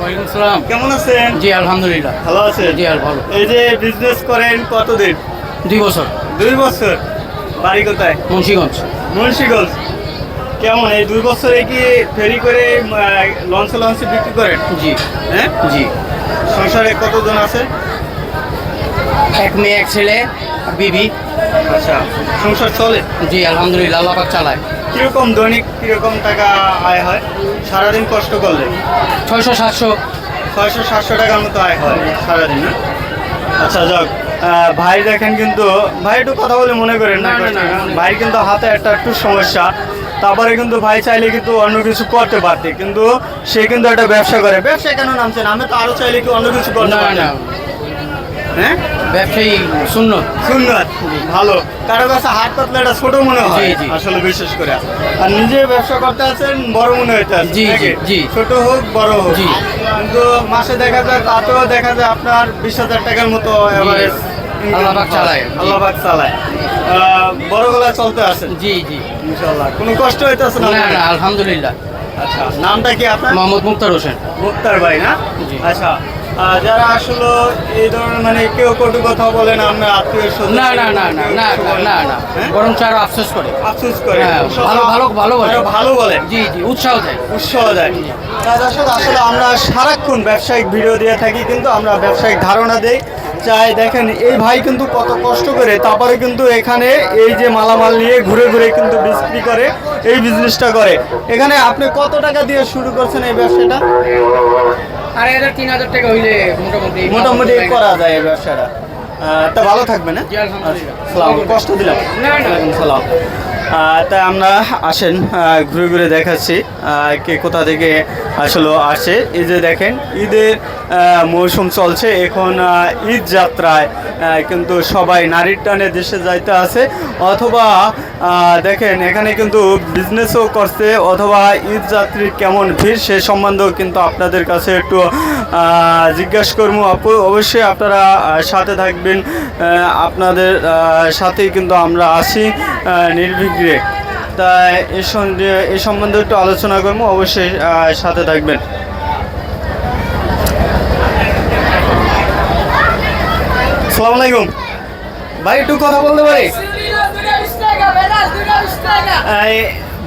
ওয়ালাইকুম সালাম কেমন আছেন? জি আলহামদুলিল্লাহ। ভালো আছেন? জি আর ভালো। এই যে বিজনেস করেন কতদিন? দুই বছর। দুই বছর। বাড়ি কোথায়? মুন্সিগঞ্জ। মুন্সিগঞ্জ। কেমন? এই দুই বছরে কি ফেরি করে লঞ্চে লঞ্চে বিক্রি করেন? জি। হ্যাঁ? জি। সংসারে কতজন আছে? এক মেয়ে এক ছেলে বিবি। আচ্ছা সংসার চলে? জি আলহামদুলিল্লাহ আল্লাহ চালায়। কীরকম দৈনিক কীরকম টাকা আয় হয়? সারাদিন কষ্ট করলে? ছয়শো সাতশো। ছয়শো সাতশো টাকার মতো আয় হয় সারাদিন। না আচ্ছা যাক। ভাই দেখেন কিন্তু ভাই একটু কথা বলে মনে করেন না। ভাই কিন্তু হাতে একটা একটু সমস্যা। তারপরে কিন্তু ভাই চাইলে কিন্তু অন্য কিছু করতে পারতে। কিন্তু সে কিন্তু একটা ব্যবসা করে। ব্যবসা কেন নামছেন? আমি তো আরও চাইলে কি অন্য কিছু করতে পারতাম না। হ্যাঁ? ব্যবসায়ী ভালো। কারও কাছে হাত পাতলে এটা ছোট মনে হয়। আসলে বিশেষ করে। আর নিজে ব্যবসা করতে আছেন বড় মনে হইতে জি, জি। ছোট হোক বড় হোক। জি। কিন্তু মাসে দেখা যায় তাতেও দেখা যায় আপনার বিশ হাজার টাকার মতো এভারেজ চালায়। জি। আল্লাহ পাক চালায়। আহ, বড় গলায় চলতে আছেন জি জি। কোনো কষ্ট হইতেছে না না আলহামদুলিল্লাহ। আচ্ছা নামটা কি আপনার? মোহাম্মদ মুক্তার হোসেন। মুক্তার ভাই না। আচ্ছা যারা আসলে এই ধরনের মানে কেউ কটু কথা বলে না আমরা আত্মীয় না না না না না না হ্যাঁ? না। বরং আরও আফসোস করে। আফসোস করে। হ্যাঁ, ভালো ভালো ভালো বলে। ভালো বলে। জি জি উৎসাহ দেয়। উৎসাহ দেয়। আসলে আমরা সারাক্ষণ ব্যবসায়িক ভিডিও দিয়ে থাকি কিন্তু আমরা ব্যবসায়িক ধারণা দেই। চাই দেখেন এই ভাই কিন্তু কত কষ্ট করে তারপরে কিন্তু এখানে এই যে মালামাল নিয়ে ঘুরে ঘুরে কিন্তু বিক্রি করে এই বিজনেসটা করে। এখানে আপনি কত টাকা দিয়ে শুরু করছেন এই ব্যবসাটা? আড়াই হাজার তিন হাজার টাকা হইলে মোটামুটি মোটামুটি করা যায়। এই ব্যবসাটা। তা ভালো থাকবে না আলহামদুলিল্লাহ। আচ্ছা, কষ্ট দিলাম। সালাম। তাই আমরা আসেন ঘুরে ঘুরে দেখাচ্ছি কে কোথা থেকে আসলে আসে। এই যে দেখেন, ঈদের মৌসুম চলছে। এখন ঈদ যাত্রায় কিন্তু সবাই নারীর টানে দেশে যাইতে আছে। অথবা দেখেন, এখানে কিন্তু বিজনেসও করছে। অথবা ঈদ যাত্রীর কেমন ভিড় সে সম্বন্ধেও কিন্তু আপনাদের কাছে একটু জিজ্ঞাসা করব আপু অবশ্যই আপনারা সাথে থাকবেন। আপনাদের সাথেই কিন্তু আমরা আসি আহ, নির্বিঘ্নে। তাই এ সঙ্গে এ সম্বন্ধে একটু আলোচনা করব অবশ্যই সাথে থাকবেন। সালাম আলাইকুম। ভাই একটু কথা বলতে পারি?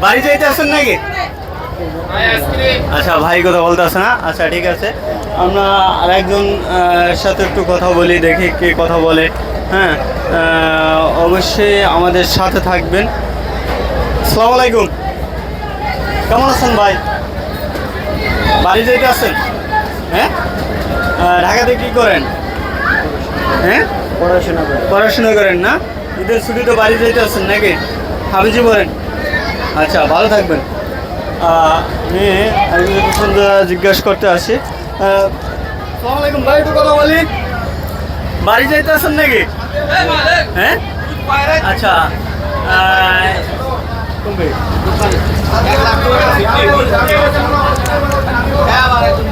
বাড়ি যাইতে আসেন নাকি? আচ্ছা ভাই কথা বলতে আসে না? আচ্ছা ঠিক আছে। আমরা আরেকজন সাথে একটু কথা বলি দেখি কে কথা বলে। হ্যাঁ অবশ্যই আমাদের সাথে থাকবেন। সালাম আলাইকুম। কেমন আছেন ভাই? বাড়ি যেতে আছেন হ্যাঁ? ঢাকাতে কি করেন? হ্যাঁ? পড়াশোনা করে। পড়াশোনা করেন না? ঈদের ছুটিতে বাড়ি যেতে আছেন নাকি? হাবিজি বলেন। আচ্ছা ভালো থাকবেন। আমি জিজ্ঞাসা করতে আসি। আহ, ভাই একটু কথা বলি। বাড়ি যাইতে আছেন নাকি? হ্যাঁ? আচ্ছা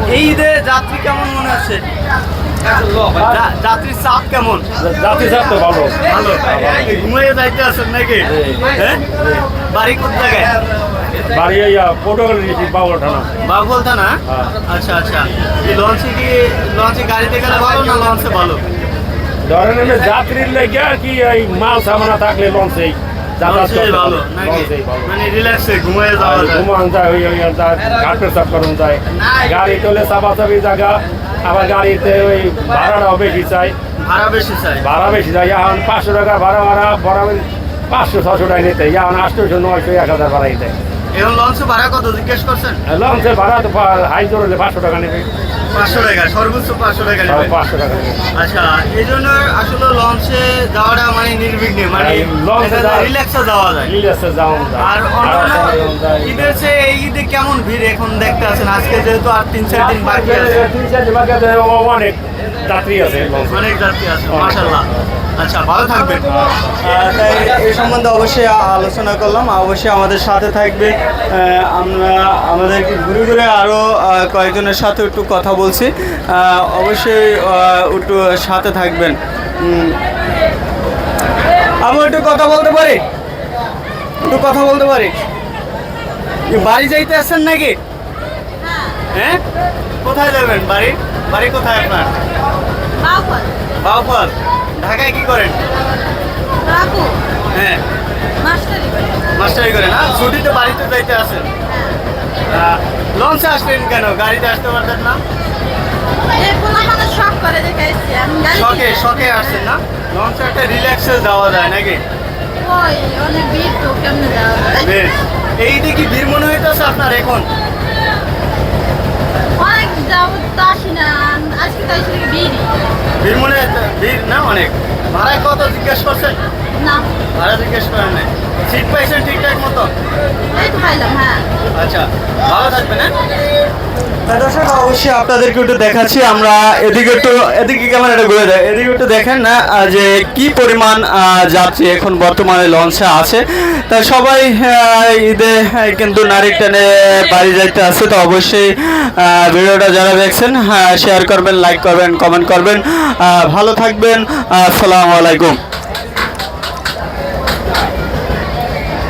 এই ঈদে যাত্রী কেমন মনে আছে যাত্রীর চাপ কেমন? জাতি তো ভালো। ভালো। ঘুমিয়ে যাইতে আছেন নাকি? হ্যাঁ? বাড়ি কোন জায়গায়? বাড়ি ইয়া পটুয়াল ডিস্ট্রিক্ট বাবুল থানা। বাঘবল থানা? হ্যাঁ। আচ্ছা আচ্ছা। এই লঞ্চে কি লঞ্চে গাড়িতে গেলে ভালো না লঞ্চে ভালো ধরেন এমনি যাত্রীর লেগে কি এই মাল সামানা থাকলে লঞ্চেই যাতায়াত লঞ্চে করতে ভালো ভালো নাকি? লঞ্চেই ভালো। মানে গাড়ি তোলে চাপাচাপি জায়গা আবার গাড়িতে ওই ভাড়াটাও বেশি চাই। ভাড়া বেশি চাই। ভাড়া বেশি যায় এখন পাঁচশো টাকা ভাড়া ভাড়া পাঁচশো ছশো টাকা নিতে এখন আটশোশো নয়শো এক হাজার ভাড়া নিতে এখন লঞ্চে ভাড়া কত জিজ্ঞেস করছেন? লঞ্চের ভাড়া তো হাই জোর পাঁচশো টাকা নেবে। পাঁচশো টাকা সর্বোচ্চ পাঁচশো টাকা নেবে। পাঁচশো টাকা আচ্ছা এই জন্য আসলে লঞ্চে যাওয়াটা মানে নির্বিঘ্নে মানে রিল্যাক্সে যাওয়া যায়। যাওয়া যায়। আর ঈদের চেয়ে এই ঈদে কেমন ভিড় এখন দেখতে আছেন? আজকে যেহেতু আর তিন চার দিন বাকি আছে। তিন চার দিন বাকি আছে, অনেক যাত্রী আছে অনেক যাত্রী আছে মাশাল্লাহ আচ্ছা ভালো থাকবেন। তাই এই সম্বন্ধে অবশ্যই আলোচনা করলাম। অবশ্যই আমাদের সাথে থাকবে। আমরা আমাদের ঘুরে ঘুরে আরও কয়েকজনের সাথে একটু কথা বলছি। অবশ্যই একটু সাথে থাকবেন। আমি একটু কথা বলতে পারি? একটু কথা বলতে পারি? বাড়ি যাইতে আসছেন নাকি? হ্যাঁ। কোথায় যাবেন? বাড়ি? বাড়ি কোথায় আপনার? বাউফল ঢাকায় কি করেন? হ্যাঁ। মাস্টারি করে। মাস্টারি করেন না? ছুটিতে বাড়িতে যাইতে আসেন? হ্যাঁ। লঞ্চে আসলেন কেন? গাড়িতে আসতে পারতেন না? শখ শখে আসছেন না? লঞ্চে একটা রিল্যাক্সে যাওয়া যায় নাকি? বেশ। এই ভিড় মনে হইতেছে আপনার এখন? অনেক যাব আসি না। ভিড়। মনে ভিড় না অনেক? ভাড়ায় কত জিজ্ঞেস করছেন? না। ভাড়া জিজ্ঞেস করেন নাই। সিট পাইছেন ঠিকঠাক মতো? হ্যাঁ। আচ্ছা ভালো থাকবেন হ্যাঁ? দর্শক অবশ্যই আপনাদেরকে একটু দেখাচ্ছি আমরা এদিকে একটু এদিকে ক্যামেরাটা ঘুরে দেয় এদিকে একটু দেখেন না যে কি পরিমাণ যাত্রী এখন বর্তমানে লঞ্চে আছে। তা সবাই ঈদে কিন্তু নারী টেনে বাড়ি যাইতে আছে তো অবশ্যই আহ, ভিডিওটা যারা দেখছেন হ্যাঁ শেয়ার করবেন। লাইক করবেন কমেন্ট করবেন। ভালো থাকবেন। আসসালামু আলাইকুম।